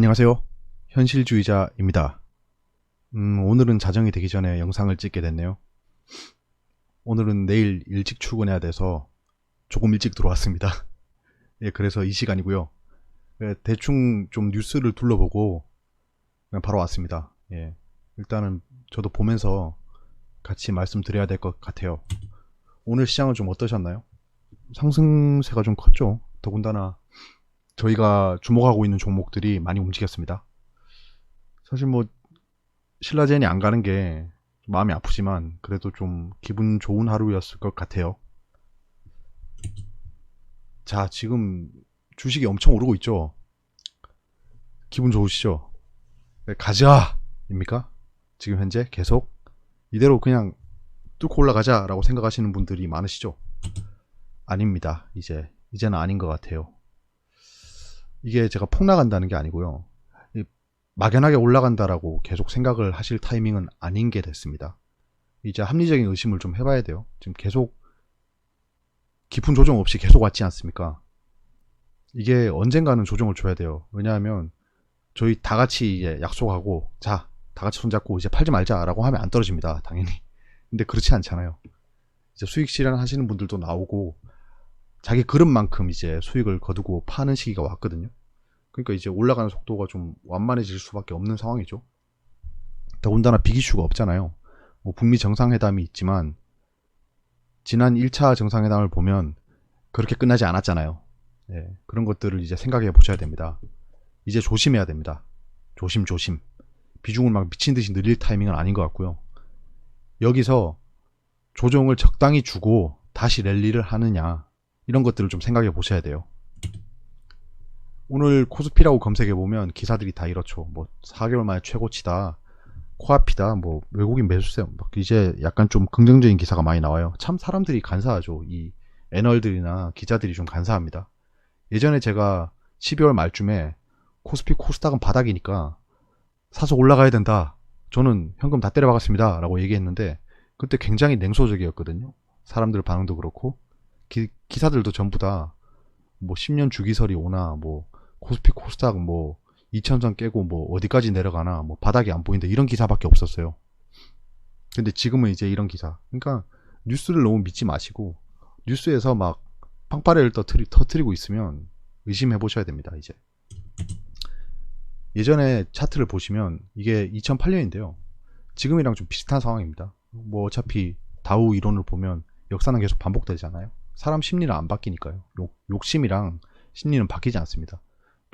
안녕하세요. 현실주의자입니다. 음, 오늘은 자정이 되기 전에 영상을 찍게 됐네요. 오늘은 내일 일찍 출근해야 돼서 조금 일찍 들어왔습니다. 예, 그래서 이 시간이고요. 예, 대충 좀 뉴스를 둘러보고 그냥 바로 왔습니다. 예, 일단은 저도 보면서 같이 말씀드려야 될 것 같아요. 오늘 시장은 좀 어떠셨나요? 상승세가 좀 컸죠. 더군다나 저희가 주목하고 있는 종목들이 많이 움직였습니다. 사실 뭐 신라젠이 안 가는 게 마음이 아프지만 그래도 좀 기분 좋은 하루였을 것 같아요. 자, 지금 주식이 엄청 오르고 있죠. 기분 좋으시죠? 네, 가자! 입니까? 지금 현재 계속 이대로 그냥 뚫고 올라가자라고 생각하시는 분들이 많으시죠? 아닙니다. 이제 이제는 아닌 것 같아요. 이게 제가 폭락한다는 게 아니고요. 막연하게 올라간다라고 계속 생각을 하실 타이밍은 아닌 게 됐습니다. 이제 합리적인 의심을 좀 해봐야 돼요. 지금 계속 깊은 조정 없이 계속 왔지 않습니까? 이게 언젠가는 조정을 줘야 돼요. 왜냐하면 저희 다 같이 약속하고 자, 다 같이 손잡고 이제 팔지 말자라고 하면 안 떨어집니다. 당연히. 근데 그렇지 않잖아요. 이제 수익 실현 하시는 분들도 나오고 자기 그릇만큼 이제 수익을 거두고 파는 시기가 왔거든요. 그러니까 이제 올라가는 속도가 좀 완만해질 수밖에 없는 상황이죠. 더군다나 비기슈가 없잖아요. 뭐 북미 정상회담이 있지만 지난 1차 정상회담을 보면 그렇게 끝나지 않았잖아요. 예, 그런 것들을 이제 생각해 보셔야 됩니다. 이제 조심해야 됩니다. 조심 조심. 비중을 막 미친 듯이 늘릴 타이밍은 아닌 것 같고요. 여기서 조정을 적당히 주고 다시 랠리를 하느냐 이런 것들을 좀 생각해 보셔야 돼요. 오늘 코스피라고 검색해 보면 기사들이 다 이렇죠. 뭐 4개월 만에 최고치다. 코앞이다. 뭐 외국인 매수세 막 이제 약간 좀 긍정적인 기사가 많이 나와요. 참 사람들이 간사하죠. 이 애널들이나 기자들이 좀 간사합니다. 예전에 제가 12월 말쯤에 코스피 코스닥은 바닥이니까 사서 올라가야 된다. 저는 현금 다 때려박았습니다. 라고 얘기했는데 그때 굉장히 냉소적이었거든요. 사람들 반응도 그렇고 기, 기사들도 전부 다 뭐 10년 주기설이 오나 뭐 코스피 코스닥 뭐 2000선 깨고 뭐 어디까지 내려가나 뭐 바닥이 안 보인다 이런 기사밖에 없었어요. 근데 지금은 이제 이런 기사. 그러니까 뉴스를 너무 믿지 마시고 뉴스에서 막 빵빠레를 터트리, 터트리고 있으면 의심해 보셔야 됩니다. 이제 예전에 차트를 보시면 이게 2008년인데요. 지금이랑 좀 비슷한 상황입니다. 뭐 어차피 다우 이론을 보면 역사는 계속 반복되잖아요. 사람 심리는 안 바뀌니까요. 욕, 욕심이랑 심리는 바뀌지 않습니다.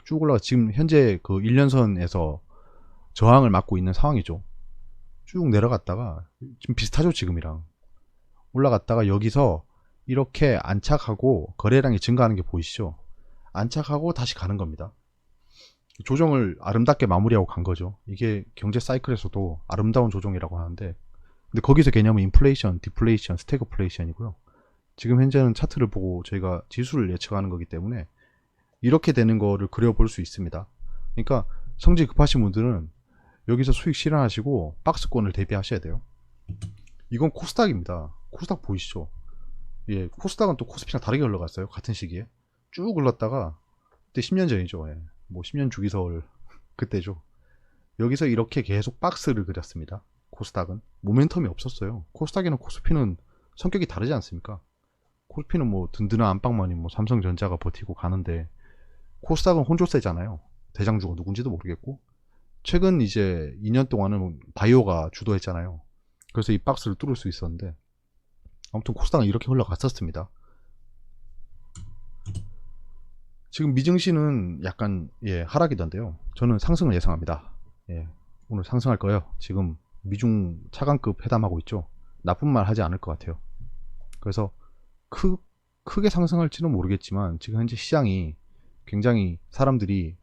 쭉 올라가 지금 현재 그 1년선에서 저항을 맞고 있는 상황이죠. 쭉 내려갔다가 지금 비슷하죠 지금이랑 올라갔다가 여기서 이렇게 안착하고 거래량이 증가하는 게 보이시죠? 안착하고 다시 가는 겁니다. 조정을 아름답게 마무리하고 간 거죠. 이게 경제 사이클에서도 아름다운 조정이라고 하는데 근데 거기서 개념은 인플레이션, 디플레이션, 스태그플레이션이고요. 지금 현재는 차트를 보고 저희가 지수를 예측하는 거기 때문에 이렇게 되는 거를 그려볼 수 있습니다. 그러니까 성질 급하신 분들은 여기서 수익 실현하시고 박스권을 대비하셔야 돼요. 이건 코스닥입니다. 코스닥 보이시죠? 예, 코스닥은 또 코스피랑 다르게 흘러갔어요. 같은 시기에. 쭉 흘렀다가 그때 10년 전이죠. 예. 뭐 10년 주기설 그때죠. 여기서 이렇게 계속 박스를 그렸습니다. 코스닥은 모멘텀이 없었어요. 코스닥이나 코스피는 성격이 다르지 않습니까? 코스피는 뭐 든든한 안방만이 뭐 삼성전자가 버티고 가는데 코스닥은 혼조세잖아요. 대장주가 누군지도 모르겠고 최근 이제 2년 동안은 바이오가 주도했잖아요. 그래서 이 박스를 뚫을 수 있었는데 아무튼 코스닥은 이렇게 흘러갔었습니다. 지금 미증시는 약간 예, 하락이던데요. 저는 상승을 예상합니다. 예, 오늘 상승할 거예요. 지금 미중 차관급 회담하고 있죠. 나쁜 말 하지 않을 것 같아요. 그래서 크, 크게 상승할지는 모르겠지만 지금 현재 시장이 굉장히 사람들이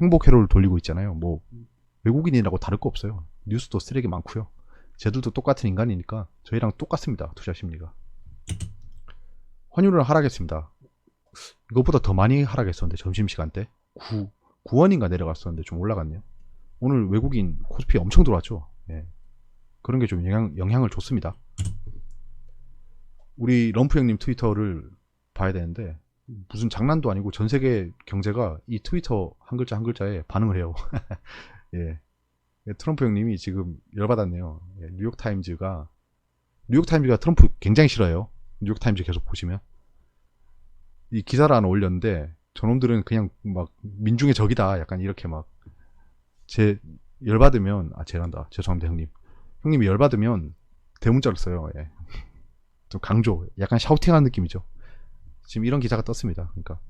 행복 회로를 돌리고 있잖아요. 뭐 외국인이라고 다를 거 없어요. 뉴스도 쓰레기 많고요. 쟤들도 똑같은 인간이니까 저희랑 똑같습니다. 투자 심리가. 환율은 하락했습니다. 이것보다 더 많이 하락했었는데 점심시간 때 9, 9원인가 내려갔었는데 좀 올라갔네요. 오늘 외국인 코스피 엄청 들어왔죠. 예. 그런 게 좀 영향, 영향을 줬습니다. 우리 럼프 형님 트위터를 봐야 되는데 무슨 장난도 아니고 전 세계 경제가 이 트위터 한 글자 한 글자에 반응을 해요. 예. 예, 트럼프 형님이 지금 열받았네요. 예, 뉴욕 타임즈가 뉴욕 타임즈가 트럼프 굉장히 싫어해요. 뉴욕 타임즈 계속 보시면 이 기사를 하나 올렸는데 저놈들은 그냥 막 민중의 적이다. 약간 이렇게 막 제 열받으면 아 제란다. 죄송합니다 형님. 형님이 열받으면 대문자를 써요. 예. 좀 강조, 약간 샤우팅하는 느낌이죠. 지금 이런 기사가 떴습니다. 그러니까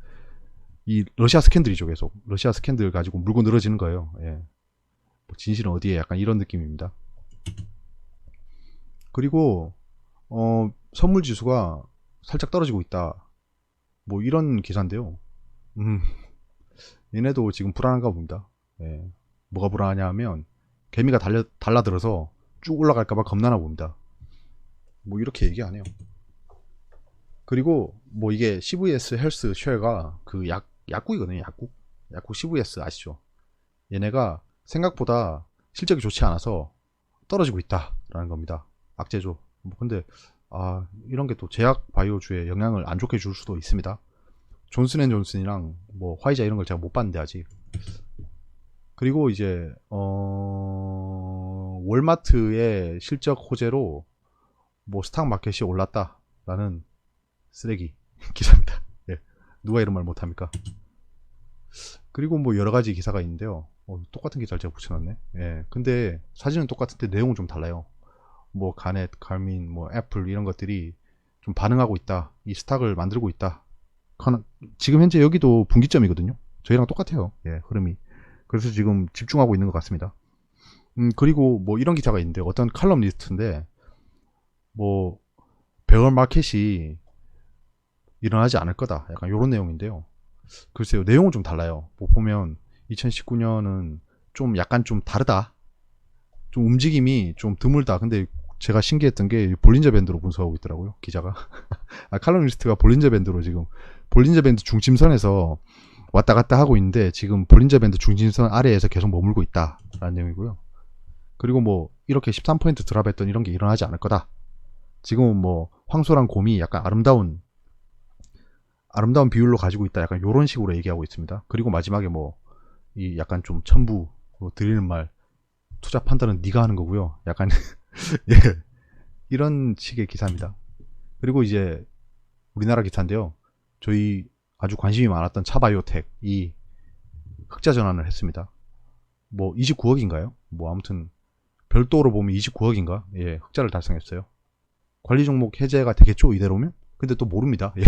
이 러시아 스캔들이죠 계속 러시아 스캔들 가지고 물고 늘어지는 거예요. 예. 뭐 진실은 어디에 약간 이런 느낌입니다. 그리고 어, 선물 지수가 살짝 떨어지고 있다. 뭐 이런 기사인데요. 음, 얘네도 지금 불안한가 봅니다. 예. 뭐가 불안하냐면 개미가 달려 달라들어서 쭉 올라갈까봐 겁나나 봅니다. 뭐 이렇게 얘기하네요. 그리고 뭐 이게 CVS 헬스 쉐어가 그 약 약국이거든요. 약국. 약국 CVS 아시죠? 얘네가 생각보다 실적이 좋지 않아서 떨어지고 있다라는 겁니다. 악재죠. 뭐 근데 아 이런 게 또 제약 바이오주에 영향을 안 좋게 줄 수도 있습니다. 존슨앤존슨이랑 뭐 화이자 이런 걸 제가 못 봤는데 아직. 그리고 이제 어 월마트의 실적 호재로 뭐 스탁 마켓이 올랐다라는 쓰레기 기사입니다. 예. 누가 이런 말 못합니까? 그리고 뭐 여러 가지 기사가 있는데요. 어, 똑같은 기사를 제가 붙여놨네. 예. 근데 사진은 똑같은데 내용은 좀 달라요. 뭐 가넷, 갈민, 뭐 애플 이런 것들이 좀 반응하고 있다. 이 스탁을 만들고 있다. 지금 현재 여기도 분기점이거든요. 저희랑 똑같아요. 예, 흐름이. 그래서 지금 집중하고 있는 것 같습니다. 음, 그리고 뭐 이런 기사가 있는데 어떤 칼럼 리스트인데 뭐 베어 마켓이 일어나지 않을 거다. 약간 이런 내용인데요. 글쎄요, 내용은 좀 달라요. 뭐 보면 2019년은 좀 약간 좀 다르다. 좀 움직임이 좀 드물다. 근데 제가 신기했던 게 볼린저 밴드로 분석하고 있더라고요. 기자가. 아, 칼럼니스트가 볼린저 밴드로 지금 볼린저 밴드 중심선에서 왔다 갔다 하고 있는데 지금 볼린저 밴드 중심선 아래에서 계속 머물고 있다라는 내용이고요. 그리고 뭐 이렇게 13포인트 드랍했던 이런 게 일어나지 않을 거다. 지금은 뭐 황소랑 곰이 약간 아름다운 아름다운 비율로 가지고 있다. 약간 이런 식으로 얘기하고 있습니다. 그리고 마지막에 뭐 이 약간 좀 첨부 뭐 드리는 말 투자 판단은 네가 하는 거고요. 약간 예 이런 식의 기사입니다. 그리고 이제 우리나라 기사인데요. 저희 아주 관심이 많았던 차바이오텍 이 흑자 전환을 했습니다. 뭐 29억인가요? 뭐 아무튼 별도로 보면 29억인가? 예, 흑자를 달성했어요. 관리 종목 해제가 되겠죠 이대로면? 근데 또 모릅니다. 예.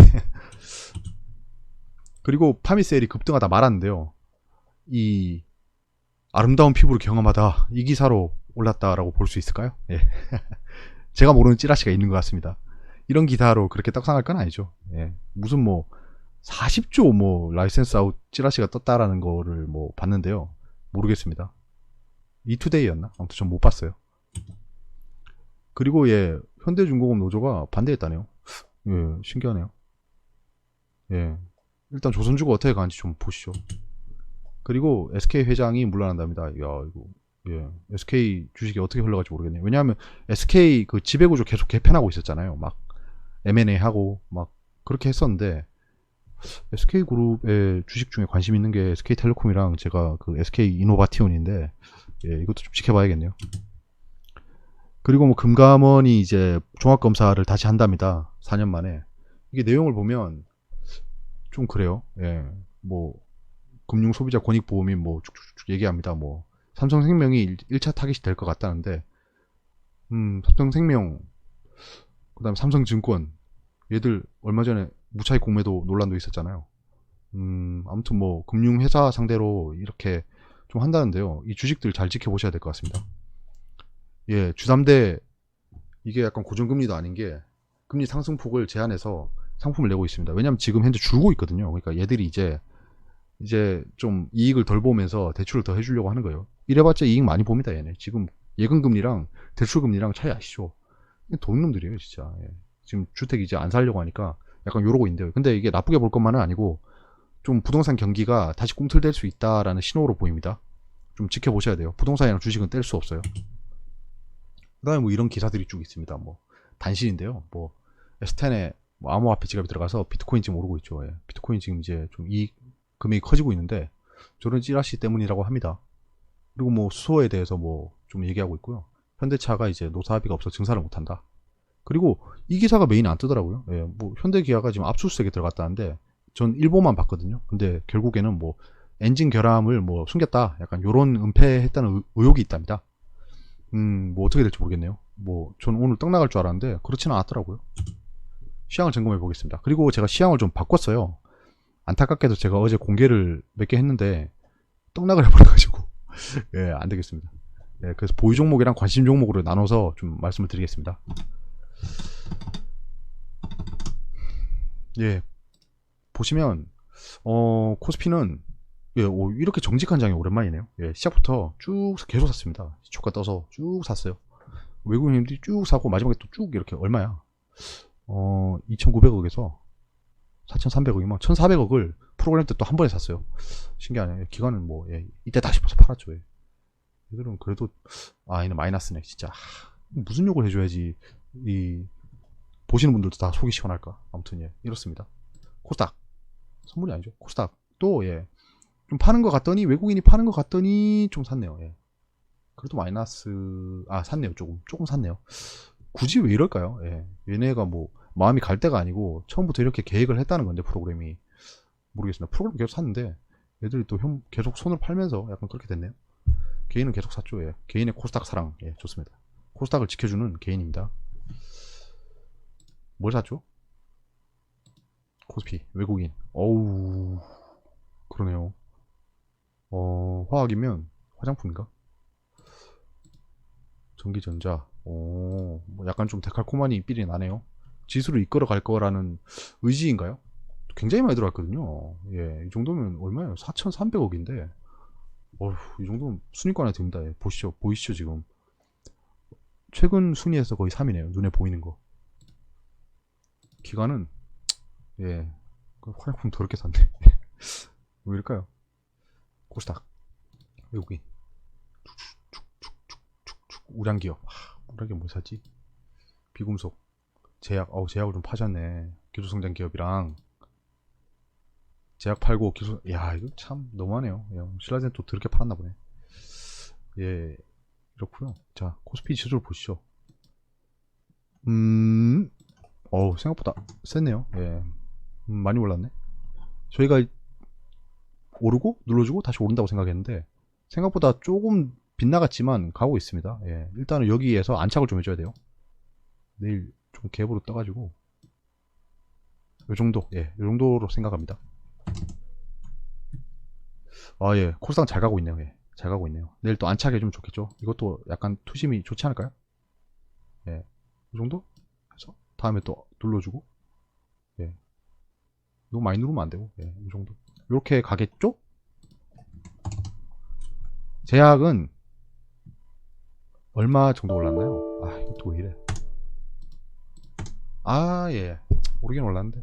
그리고 파미세일이 급등하다 말았는데요. 이 아름다운 피부를 경험하다 이 기사로 올랐다라고 볼 수 있을까요? 예. 제가 모르는 찌라시가 있는 것 같습니다. 이런 기사로 그렇게 떡상할 건 아니죠. 예. 무슨 뭐 40조 뭐 라이센스 아웃 찌라시가 떴다라는 거를 뭐 봤는데요. 모르겠습니다. 이투데이였나? 아무튼 전 못 봤어요. 그리고 예, 현대중공업 노조가 반대했다네요. 예, 신기하네요. 예. 일단 조선주가 어떻게 가는지 좀 보시죠. 그리고 SK 회장이 물러난답니다. 야, 이거 예. SK 주식이 어떻게 흘러갈지 모르겠네요. 왜냐하면 SK 그 지배구조 계속 개편하고 있었잖아요. 막 M&A 하고 막 그렇게 했었는데 SK 그룹의 주식 중에 관심 있는 게 SK텔레콤이랑 제가 그 SK 이노바티온인데 예, 이것도 좀 지켜봐야겠네요. 그리고 뭐 금감원이 이제 종합 검사를 다시 한답니다. 4년 만에. 이게 내용을 보면 좀 그래요. 예. 뭐 금융 소비자 권익 보험이 뭐 쭉쭉쭉 얘기합니다. 뭐 삼성생명이 1차 타깃이 될 것 같다는데 음, 삼성생명 그다음에 삼성증권 얘들 얼마 전에 무차익 공매도 논란도 있었잖아요. 음, 아무튼 뭐 금융회사 상대로 이렇게 좀 한다는데요. 이 주식들 잘 지켜보셔야 될 것 같습니다. 예, 주담대 이게 약간 고정금리도 아닌 게 금리 상승폭을 제한해서 상품을 내고 있습니다. 왜냐하면 지금 현재 줄고 있거든요. 그러니까 얘들이 이제 이제 좀 이익을 덜 보면서 대출을 더 해주려고 하는 거예요. 이래봤자 이익 많이 봅니다. 얘네 지금 예금금리랑 대출금리랑 차이 아시죠? 돈놈들이에요, 진짜. 예. 지금 주택 이제 안 살려고 하니까 약간 요러고 있는데요. 근데 이게 나쁘게 볼 것만은 아니고 좀 부동산 경기가 다시 꿈틀댈 수 있다라는 신호로 보입니다. 좀 지켜보셔야 돼요. 부동산이랑 주식은 뗄 수 없어요. 그다음에 뭐 이런 기사들이 쭉 있습니다. 뭐 단신인데요. 뭐 S10에 뭐 암호화폐 지갑이 들어가서 비트코인 지금 오르고 있죠. 예. 비트코인 지금 이제 좀 이 금액이 커지고 있는데 저런 찌라시 때문이라고 합니다. 그리고 뭐 수소에 대해서 뭐 좀 얘기하고 있고요. 현대차가 이제 노사합의가 없어 증사를 못한다. 그리고 이 기사가 메인에 안 뜨더라고요. 예, 뭐 현대기아가 지금 압수수색에 들어갔다는데 전 일보만 봤거든요. 근데 결국에는 뭐 엔진 결함을 뭐 숨겼다. 약간 요런 은폐했다는 의- 의혹이 있답니다. 음, 뭐 어떻게 될지 모르겠네요. 뭐 저는 오늘 떡 나갈 줄 알았는데 그렇지는 않았더라고요. 시향을 점검해 보겠습니다. 그리고 제가 시향을 좀 바꿨어요. 안타깝게도 제가 어제 공개를 몇 개 했는데 떡락을 해버려가지고 예, 안 되겠습니다. 예, 그래서 보유 종목이랑 관심 종목으로 나눠서 좀 말씀을 드리겠습니다. 예, 보시면 어 코스피는 예, 오, 이렇게 정직한 장이 오랜만이네요. 예, 시작부터 쭉 계속 샀습니다. 주가 떠서 쭉 샀어요. 외국인들이 쭉 사고 마지막에 또 쭉 이렇게 얼마야? 어, 2,900억에서 4,300억이면 1,400억을 프로그램 때 또 한 번에 샀어요. 신기하네. 기간은 뭐 예, 이때다 싶어서 팔았죠. 예. 얘들은 그래도 아 얘는 마이너스네 진짜 하, 무슨 욕을 해줘야지 이 보시는 분들도 다 속이 시원할까 아무튼 예 이렇습니다 코스닥 선물이 아니죠 코스닥 또예 좀 파는 것 같더니 외국인이 파는 것 같더니 좀 샀네요 예 그래도 마이너스 아 샀네요 조금 조금 샀네요 굳이 왜 이럴까요 예 얘네가 뭐 마음이 갈 때가 아니고 처음부터 이렇게 계획을 했다는 건데 프로그램이 모르겠습니다 프로그램 계속 샀는데 얘들이 또 현- 계속 손을 팔면서 약간 그렇게 됐네요 개인은 계속 샀죠. 예. 개인의 코스닥 사랑. 예, 좋습니다. 코스닥을 지켜주는 개인입니다. 뭘 샀죠? 코스피 외국인. 어우 그러네요. 어 화학이면 화장품인가? 전기전자. 오, 뭐 약간 좀 데칼코마니 삘이 나네요. 지수를 이끌어 갈 거라는 의지인가요? 굉장히 많이 들어갔거든요. 예, 이 정도면 얼마예요? 4,300억인데. 어휴, 이 정도면 순위권에 듭니다. 예, 보시죠. 보이시죠, 지금. 최근 순위에서 거의 3위네요. 눈에 보이는 거. 기간은, 예, 그 화장품 더럽게 샀네. 왜 이럴까요? 외국인. 축축축축축축. 우량기업. 하, 우량기업 뭘 샀지? 비금속. 제약. 어우, 제약을 좀 파셨네. 기술성장 기업이랑. 제약 팔고 기술 야 이거 참 너무하네요 야, 신라젠 또 더럽게 팔았나 보네 예 이렇고요 자 코스피 지수를 보시죠 음 어우 생각보다 셌네요 예 음, 많이 올랐네 저희가 오르고 눌러주고 다시 오른다고 생각했는데 생각보다 조금 빗나갔지만 가고 있습니다 예 일단은 여기에서 안착을 좀 해줘야 돼요 내일 좀 갭으로 떠가지고 요 정도 예, 요 정도로 생각합니다. 아, 예. 코스닥 잘 가고 있네요. 예. 잘 가고 있네요. 내일 또 안착 해 주면 좋겠죠? 이것도 약간 투심이 좋지 않을까요? 예. 이 정도? 해서 다음에 또 눌러주고. 예. 너무 많이 누르면 안 되고. 예. 이 정도. 이렇게 가겠죠? 제약은 얼마 정도 올랐나요? 아, 이것도 왜 이래. 아, 예. 오르긴 올랐는데.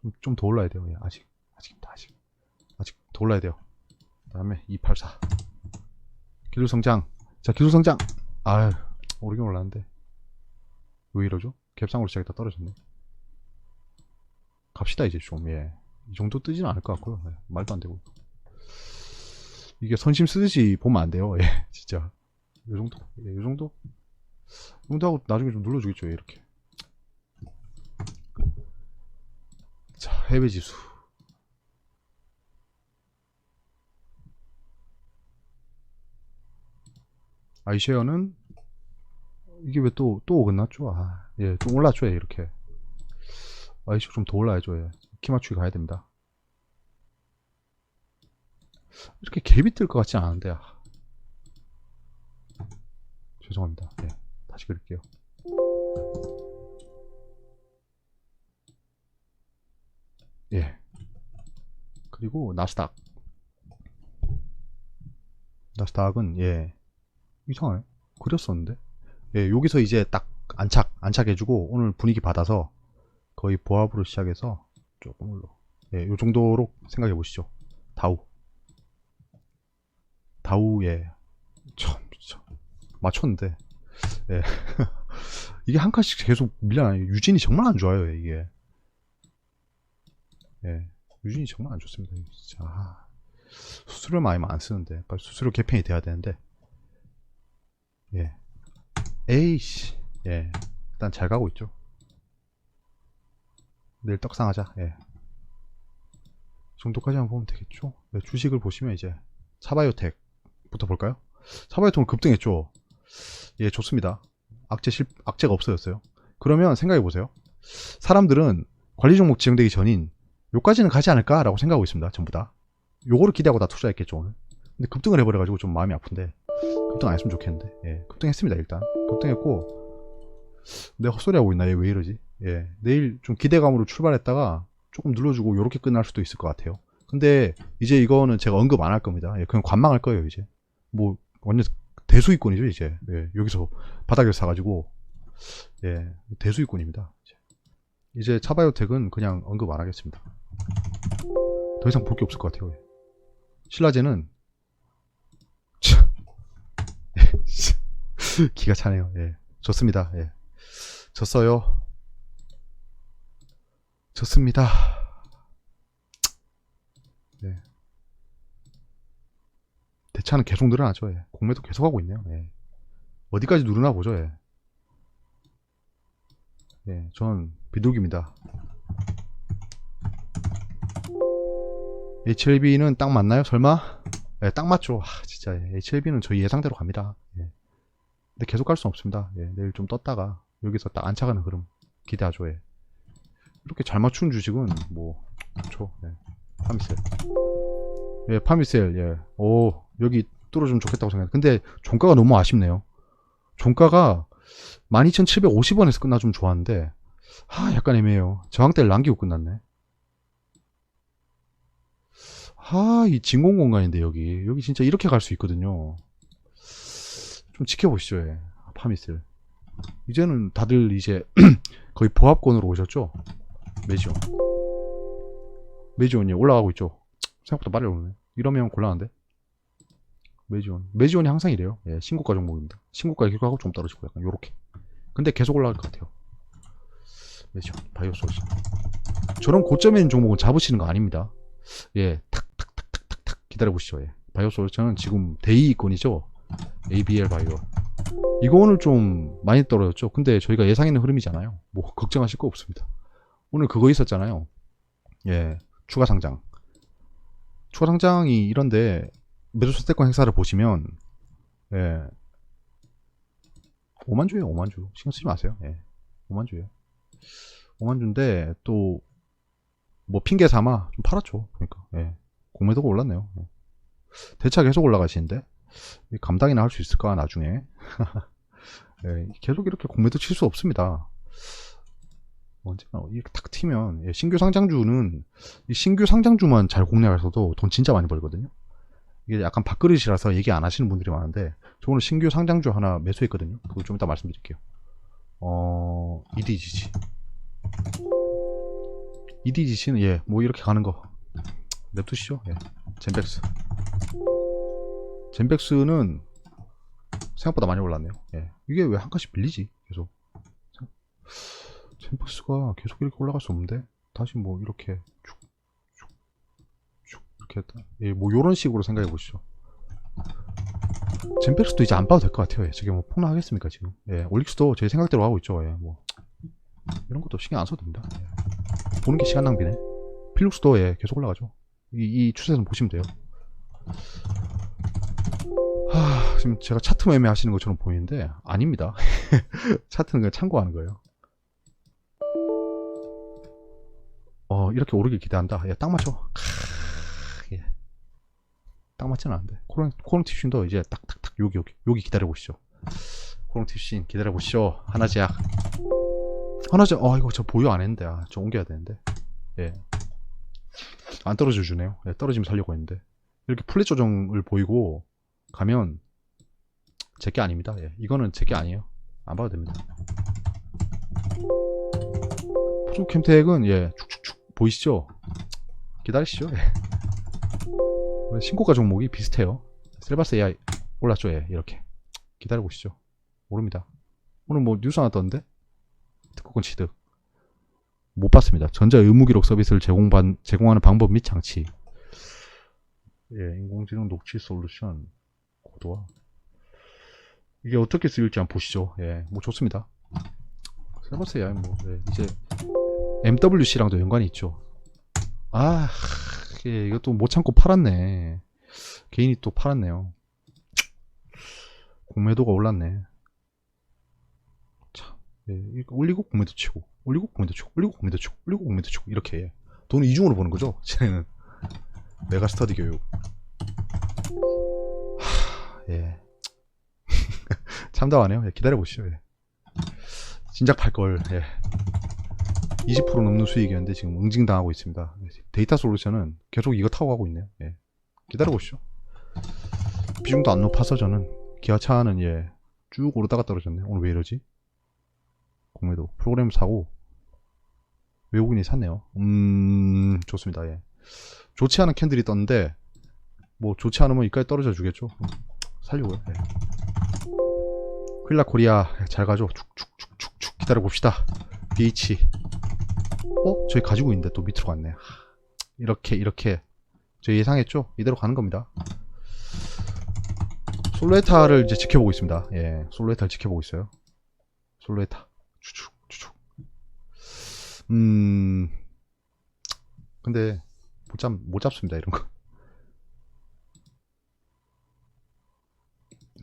좀, 좀더 올라야 돼요. 예. 아직, 아직입니다. 아직. 아직 더 올라야 돼요. 그 다음에 284. 기술성장. 자, 기술성장. 아유, 오르긴 올랐는데. 왜 이러죠? 갭상으로 시작했다 떨어졌네. 갑시다, 이제 좀, 예. 이 정도 뜨지는 않을 것 같고요. 예, 말도 안 되고. 이게 선심 쓰듯이 보면 안 돼요. 예, 진짜. 요 정도? 예, 요 정도? 이 정도 하고 나중에 좀 눌러주겠죠, 예, 이렇게. 자, 해외 지수. 아이쉐어는 이게 왜 또또 어긋났죠? 아, 예, 좀 올라줘야 이렇게. 아이쉐어 좀 더 올라야죠. 예. 키 맞추기 가야 됩니다. 이렇게 갭이 뜰 것 같지 않은데. 아. 죄송합니다. 예, 다시 그릴게요. 예. 그리고 나스닥. 나스닥은 예 이상하네. 그렸었는데. 예, 여기서 이제 딱 안착 안착해주고 오늘 분위기 받아서 거의 보합으로 시작해서 조금 올라. 예, 요 정도로 생각해 보시죠. 다우. 다우 예. 참 진짜 맞췄는데. 예. 이게 한 칸씩 계속 밀려나요. 유진이 정말 안 좋아요, 이게. 예. 유진이 정말 안 좋습니다. 진짜. 아, 수수료 많이 안 쓰는데. 빨리 수수료 개편이 돼야 되는데. 예. 에이씨. 예. 일단 잘 가고 있죠. 내일 떡상하자. 예. 이 정도까지만 보면 되겠죠. 네, 주식을 보시면 이제 차바이오텍부터 볼까요? 차바이오텍은 급등했죠. 예, 좋습니다. 악재 실, 악재가 없어졌어요. 그러면 생각해 보세요. 사람들은 관리 종목 지정되기 전인 요까지는 가지 않을까라고 생각하고 있습니다. 전부 다. 요거를 기대하고 다 투자했겠죠, 오늘. 근데 급등을 해버려가지고 좀 마음이 아픈데 급등 안 했으면 좋겠는데 예, 급등했습니다 일단 급등했고 내가 헛소리하고 있나 얘 왜 이러지 예, 내일 좀 기대감으로 출발했다가 조금 눌러주고 요렇게 끝날 수도 있을 것 같아요 근데 이제 이거는 제가 언급 안 할 겁니다 예, 그냥 관망할 거예요 이제 뭐 완전 대수익권이죠 이제 예, 여기서 바닥에서 사가지고 예, 대수익권입니다 이제. 이제 차바이오텍은 그냥 언급 안 하겠습니다 더 이상 볼 게 없을 것 같아요 예. 신라제는 기가 차네요. 예. 좋습니다. 예. 졌어요. 좋습니다. 예. 대차는 계속 늘어나죠. 예. 공매도 계속 하고 있네요. 예. 어디까지 누르나 보죠. 예. 예, 전 비둘기입니다. HLB는 딱 맞나요? 설마? 예, 딱 맞죠. 아, 진짜 예. HLB는 저희 예상대로 갑니다. 예. 근데 계속 갈 수는 없습니다. 예, 내일 좀 떴다가 여기서 딱 안차가는 흐름 기대하죠. 예. 이렇게 잘 맞춘 주식은 뭐 좋죠. 예. 파미셀. 예, 파미셀. 예. 오, 여기 뚫어주면 좋겠다고 생각해. 근데 종가가 너무 아쉽네요. 종가가 12,750원에서 끝나주면 좋았는데 아, 약간 애매해요. 저항대를 남기고 끝났네. 아, 이 진공 공간인데 여기. 여기 진짜 이렇게 갈 수 있거든요. 좀 지켜보시죠, 예. 파미슬. 이제는 다들 이제 거의 보합권으로 오셨죠? 매지온. 매지온이 올라가고 있죠? 생각보다 빨리 오르네. 이러면 곤란한데? 매지온. 매지온이 항상 이래요. 예, 신고가 종목입니다. 신고가 기록하고 좀 떨어지고 약간 요렇게. 근데 계속 올라갈 것 같아요. 매지온. 바이오 소스. 저런 고점에 있는 종목은 잡으시는 거 아닙니다. 예, 탁탁탁탁탁탁 기다려보시죠. 예. 바이오 소스는 지금 대이권이죠? ABL 바이오. 이거 오늘 좀 많이 떨어졌죠. 근데 저희가 예상했는 흐름이잖아요. 뭐 걱정하실 거 없습니다. 오늘 그거 있었잖아요. 예, 추가 상장. 추가 상장이 이런데 매도 선택권 행사를 보시면 예, 5만 주예요. 5만 주. 신경 쓰지 마세요. 예, 5만 주예요. 5만 주인데 또 뭐 핑계 삼아 좀 팔았죠. 그러니까 예, 공매도가 올랐네요. 예. 대차 계속 올라가시는데 이 감당이나 할 수 있을까 나중에 예, 계속 이렇게 공매도 칠 수 없습니다 언제나 이렇게 탁 튀면 예, 신규 상장주는 이 신규 상장주만 잘 공략해서도 돈 진짜 많이 벌거든요 이게 약간 밥그릇이라서 얘기 안 하시는 분들이 많은데 저 오늘 신규 상장주 하나 매수했거든요 그거 좀 이따 말씀드릴게요 어 EDGC EDGC는 예뭐 이렇게 가는 거 냅두시죠 예 젠백스 젠백스는 생각보다 많이 올랐네요. 예. 이게 왜 한 칸씩 밀리지? 계속. 젠백스가 계속 이렇게 올라갈 수 없는데 다시 뭐 이렇게 쭉, 쭉, 쭉 이렇게 했다. 예, 뭐 요런 식으로 생각해 보시죠. 젠백스도 이제 안 봐도 될 것 같아요. 예. 저게 뭐 폭락하겠습니까 지금? 예, 올릭스도 제 생각대로 하고 있죠. 예, 뭐 이런 것도 신경 안 써도 됩니다. 예. 보는 게 시간 낭비네. 필룩스도 예, 계속 올라가죠. 이, 이 추세는 보시면 돼요. 하, 지금 제가 차트 매매 하시는 것처럼 보이는데 아닙니다. 차트는 그냥 참고하는 거예요. 어 이렇게 오르길 기대한다. 예, 딱 맞죠. 크, 예. 딱 맞지는 않은데 코롱 코롱 팁신도 이제 딱딱딱 여기 여기 여기 기다려 보시죠. 코롱 팁신 기다려 보시죠. 하나제약. 하나제 어 이거 저 보유 안 했는데 아, 저 옮겨야 되는데 예. 안 떨어져 주네요. 예, 떨어지면 살려고 했는데 이렇게 플랫 조정을 보이고 가면 제게 아닙니다. 예. 이거는 제게 아니에요. 안 봐도 됩니다. 포토 캠텍은 예 보이시죠? 기다리시죠. 예. 신고가 종목이 비슷해요. 셀바스 AI 올랐죠. 예. 이렇게 기다려 보시죠. 모릅니다. 오늘 뭐 뉴스 하나 떴는데 특허권 취득. 못 봤습니다. 전자 의무 기록 서비스를 제공반, 제공하는 방법 및 장치. 예, 인공지능 녹취 솔루션. 고도화. 이게 어떻게 쓰일지 한번 보시죠. 예, 뭐 좋습니다. 써보세요. 뭐, 예, 이제 MWC랑도 연관이 있죠. 아, 예, 이것도 못 참고 팔았네. 개인이 또 팔았네요. 공매도가 올랐네. 참, 예, 올리고 공매도 치고, 올리고 공매도 치고, 올리고 공매도 치고, 올리고 공매도 치고, 이렇게. 예. 돈을 이중으로 버는 거죠. 쟤는 메가 스터디 교육. 하, 예. 참담하네요. 예, 기다려 보시죠. 예. 진작 팔 걸. 예. 20% 넘는 수익이었는데 지금 응징당하고 있습니다. 데이터 솔루션은 계속 이거 타고 가고 있네요. 예. 기다려보시죠. 비중도 안 높아서 저는 기아차는 예, 쭉 오르다가 떨어졌네. 오늘 왜 이러지? 공매도 프로그램 사고 외국인이 샀네요. 음, 좋습니다. 예. 좋지 않은 캔들이 떴는데 뭐 좋지 않으면 이까지 떨어져 주겠죠. 음, 살려고요. 예. 휠라 코리아 잘 가죠. 축축축축축 기다려 봅시다. BH. 어? 저희 가지고 있는데 또 밑으로 갔네. 하, 이렇게 이렇게 저 예상했죠? 이대로 가는 겁니다. 솔레타를 이제 지켜보고 있습니다. 예, 솔레타를 지켜보고 있어요. 솔레타 추축 추축. 음, 근데 못 잡, 못 잡습니다 이런 거.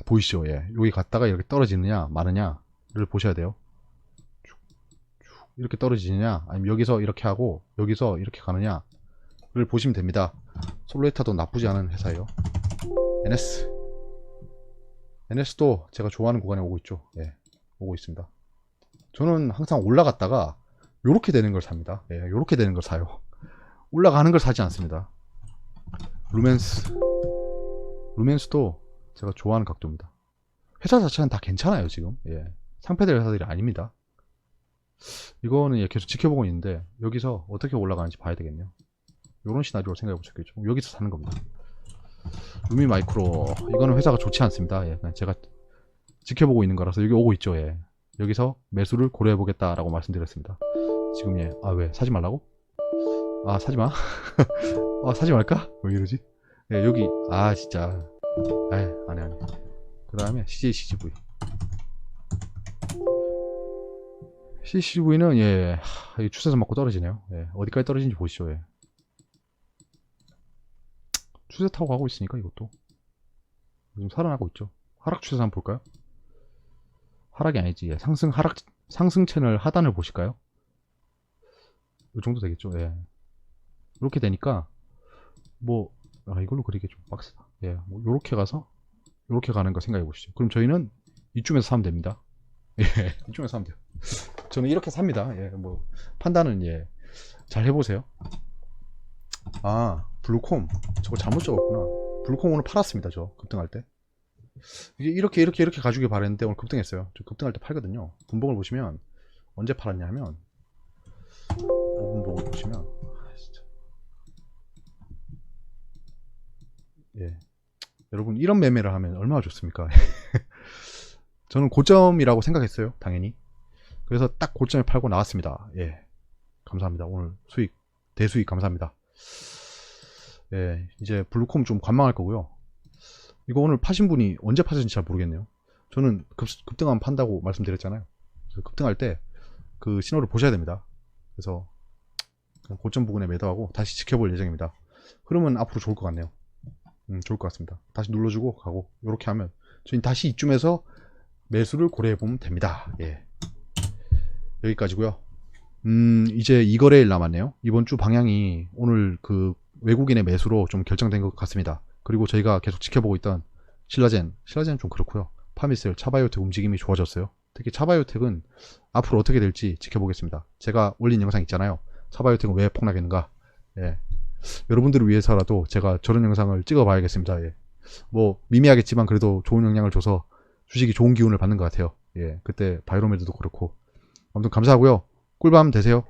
보이시죠? 예, 여기 갔다가 이렇게 떨어지느냐 마느냐를 보셔야 돼요. 이렇게 떨어지느냐 아니면 여기서 이렇게 하고 여기서 이렇게 가느냐를 보시면 됩니다. 솔레타도 나쁘지 않은 회사예요. NS. NS도 제가 좋아하는 구간에 오고 있죠. 예, 오고 있습니다. 저는 항상 올라갔다가 요렇게 되는 걸 삽니다. 예, 요렇게 되는 걸 사요. 올라가는 걸 사지 않습니다. 루멘스. 루멘스도 제가 좋아하는 각도입니다. 회사 자체는 다 괜찮아요, 지금. 예. 상패될 회사들이 아닙니다. 이거는 예, 계속 지켜보고 있는데 여기서 어떻게 올라가는지 봐야 되겠네요. 요런 시나리오를 생각해 보셨겠죠. 여기서 사는 겁니다. 루미 마이크로 이거는 회사가 좋지 않습니다. 예, 제가 지켜보고 있는 거라서 여기 오고 있죠. 예. 여기서 매수를 고려해 보겠다라고 말씀드렸습니다. 지금 예, 아 왜 사지 말라고? 아 사지 마. 아 사지 말까? 왜 이러지? 예, 여기 아 진짜, 에 안해 안해. 그 다음에 CJ CGV. CCV는 예, 하, 이 추세선 맞고 떨어지네요. 예, 어디까지 떨어지는지 보시죠. 예. 추세 타고 가고 있으니까 이것도 지금 살아나고 있죠. 하락 추세 한번 볼까요? 하락이 아니지. 예, 상승 하락 상승 채널 하단을 보실까요? 이 정도 되겠죠. 예. 이렇게 되니까 뭐 아, 이걸로 그리기 좀 빡세다. 예, 뭐 요렇게 가서 요렇게 가는 거 생각해 보시죠. 그럼 저희는 이쯤에서 사면 됩니다. 예, 이쯤에서 사면 돼요. 저는 이렇게 삽니다. 예, 뭐 판단은 예, 잘 해보세요. 아, 블루콤. 저거 잘못 적었구나. 블루콤 오늘 팔았습니다. 저 급등할 때. 이게 이렇게 이렇게 이렇게 가지길 바랬는데 오늘 급등했어요. 저 급등할 때 팔거든요. 분봉을 보시면 언제 팔았냐 하면 5분봉을 보시면 아, 진짜. 예. 여러분 이런 매매를 하면 얼마나 좋습니까? 저는 고점이라고 생각했어요. 당연히. 그래서 딱 고점에 팔고 나왔습니다. 예. 감사합니다. 오늘 수익 대수익 감사합니다. 예, 이제 블루콤 좀 관망할 거고요. 이거 오늘 파신 분이 언제 파셨는지 잘 모르겠네요. 저는 급, 급등하면 판다고 말씀드렸잖아요. 급등할 때 그 신호를 보셔야 됩니다. 그래서 고점 부근에 매도하고 다시 지켜볼 예정입니다. 그러면 앞으로 좋을 것 같네요. 음, 좋을 것 같습니다. 다시 눌러주고 가고 이렇게 하면 저희 다시 이쯤에서 매수를 고려해 보면 됩니다. 예. 여기까지고요. 음, 이제 이 거래일 남았네요. 이번 주 방향이 오늘 그 외국인의 매수로 좀 결정된 것 같습니다. 그리고 저희가 계속 지켜보고 있던 신라젠, 신라젠은 좀 그렇고요. 파미셀, 차바이오텍 움직임이 좋아졌어요. 특히 차바이오텍은 앞으로 어떻게 될지 지켜보겠습니다. 제가 올린 영상 있잖아요. 차바이오텍은 왜 폭락했는가? 예. 여러분들을 위해서라도 제가 저런 영상을 찍어봐야겠습니다. 예. 뭐 미미하겠지만 그래도 좋은 영향을 줘서 주식이 좋은 기운을 받는 것 같아요. 예. 그때 바이로메드도 그렇고 아무튼 감사하고요. 꿀밤 되세요.